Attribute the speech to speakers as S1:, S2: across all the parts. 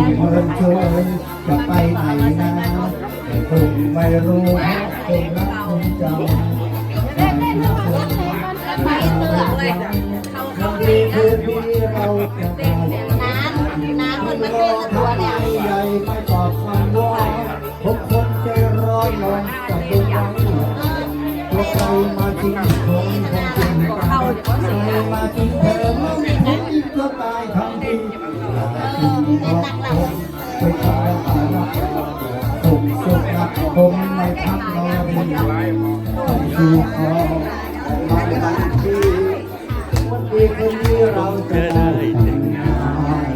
S1: คุณเมินจะไปไหนนะแต่คงไม่รู้เพราะคงรักคงจำแต่ทุกคนที่ตามไว้วันดีคืนนี้เราจะไป
S2: น้ำน้ำมันมันเป็นตัวเนี่ย
S1: ใหญ่ไม่ตอบคำว่าทุกคนใจร้อนลงกัวงใจตัวใครมาทิ้งคนคงทิ้งใครมาทิ้ง ดีคืนนี้เราจะได้แต่งงาน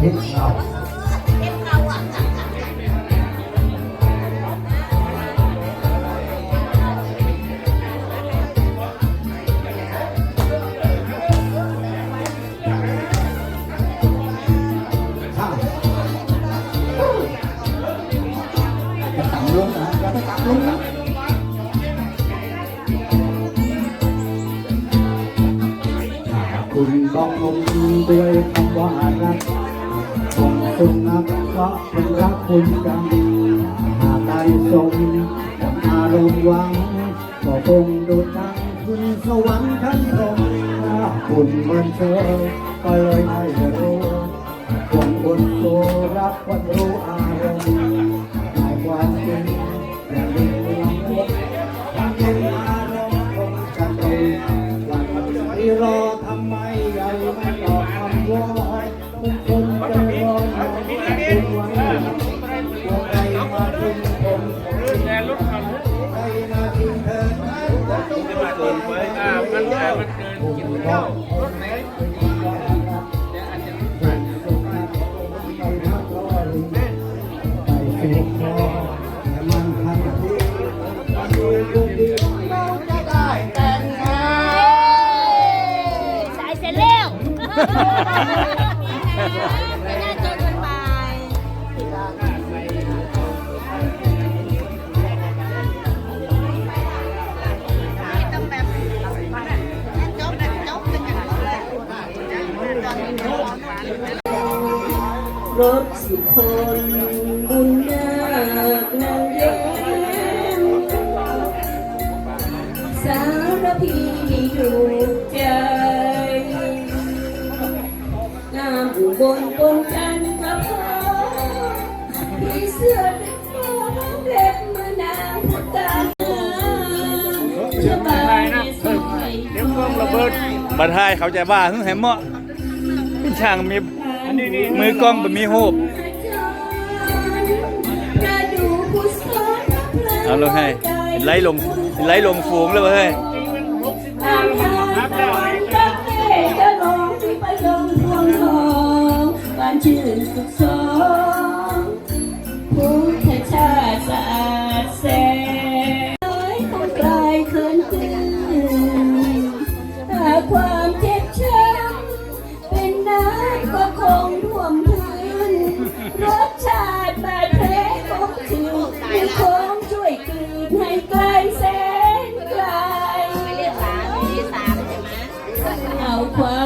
S1: เฮ็ดเราค่ะจะต่ำลงนะจะไปต่ำลงนะ คุณต้องลงด้วยคำว่ารักคงคุณนักก็เป็นรักคุณกันหากได้สมกับอารมณ์หวังก็คงดดดังขึ้นสวรรค์ชั้นพรหมถ้าคุณมันเชยก็เลยไม่รู้คนคนโตรักคนรู้อารมณ์ มันแอบมันเกินกินข้าว รถ
S2: สิบ
S3: คนบุญยากนางเย็นสารพีมีอยู่ใจงามอุบลบนจันทร์พอพี่เสื้อเด็กเมื่อนางพักกาจะบายในซอย
S4: เดี๋ยวกล้องระเบิดบัดท้ายเขาใจว่าถึงแหมเหมาะพี่ช่างมี มือกล้องบ่มีหูบเอาลงให้ไล่ลงไล่ลงฝูงแล้วเฮ้ย
S3: บ้านชื่นสุข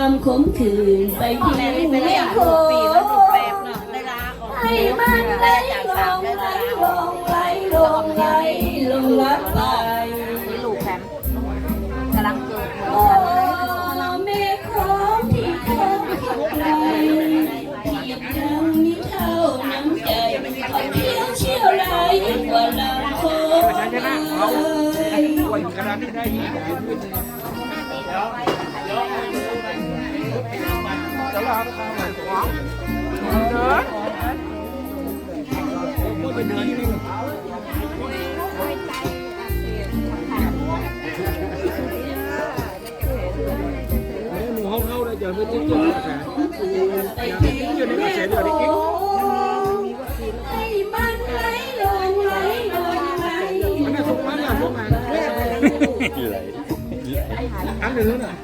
S3: ความข
S2: ม
S3: ขื่นไปทิ้
S2: แม่
S3: ง
S2: ไม่ไป
S3: ใน
S2: เรียก
S3: โค
S2: ลูกปีแล้วลูกแปบเนาะได้ลาออก
S3: ให้มันไหล
S2: จาก
S3: ล
S2: สาม
S3: ง
S2: ได้
S3: ไหล
S2: ลา
S3: ลงไหลลงไหลลงลับไป
S2: นี่
S3: จะ
S4: ลาข้าวมันหวังเดินก็ไปเดินนี่หมู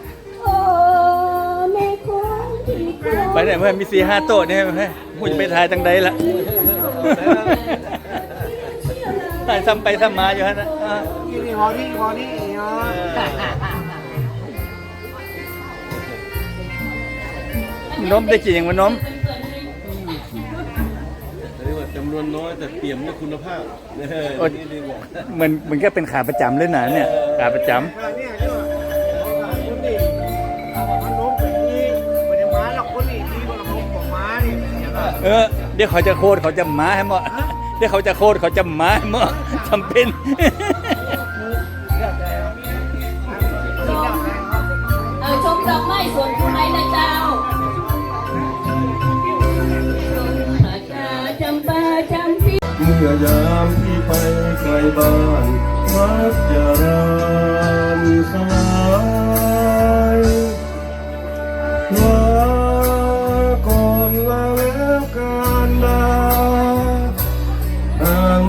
S4: เไปไหนเพื่อนมีสี่ห้าโต๊ะเนี่ยเพื่อนหูจะไปถ่ายตังใดละถ่ายซ้ำไปซ้ำมาอยู่ฮะนะ
S1: นี่ฮอนี่ฮอนี่ฮอ
S3: อัน
S4: นมได้กินอย่างมันนม
S5: เรียกว่าจำนวนน้อยแต่เปี่ยมด้วยคุณภาพเนี่ย
S4: โอ้ย
S5: นี่ดีกว่า
S4: เหมือนเหมือนก็เป็นขาประจำเลยนะเนี่ย ขาประจำ
S6: เห็นป่ะ
S4: เออเดี๋ยวเขาจะโคตรเขาจะมาให้หมดเดี๋ยวเขาจะโคตรเขาจะมาให้หมดจำเป็น
S3: เออชมดอกไม้สวนคุณไอนะเจ้าชมผากาจำปาจำปี
S5: เมื่อยามที่ไปไกลบ้านมักจะรามสลาย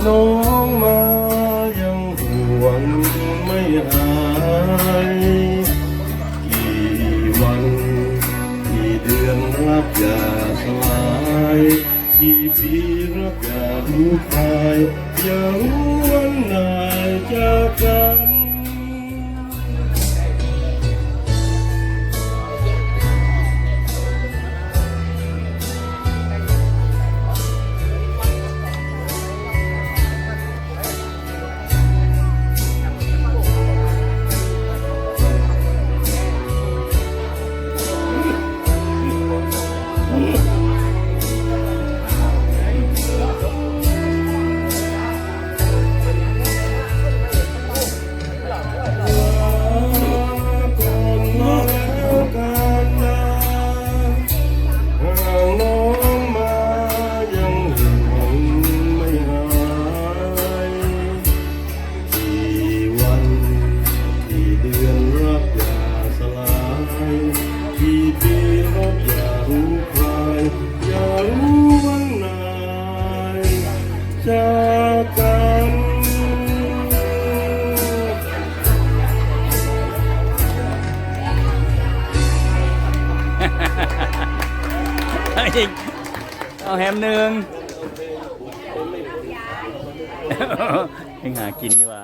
S5: น้องมายังห่วงไม่หายกี่วันกี่เดือนรักอยาสลายกี่ปีรักอยาลูกชายอย่ารู้วันไหนจากกัน
S4: อีกเอาแฮมหนึ่งให้หากินดีกว่า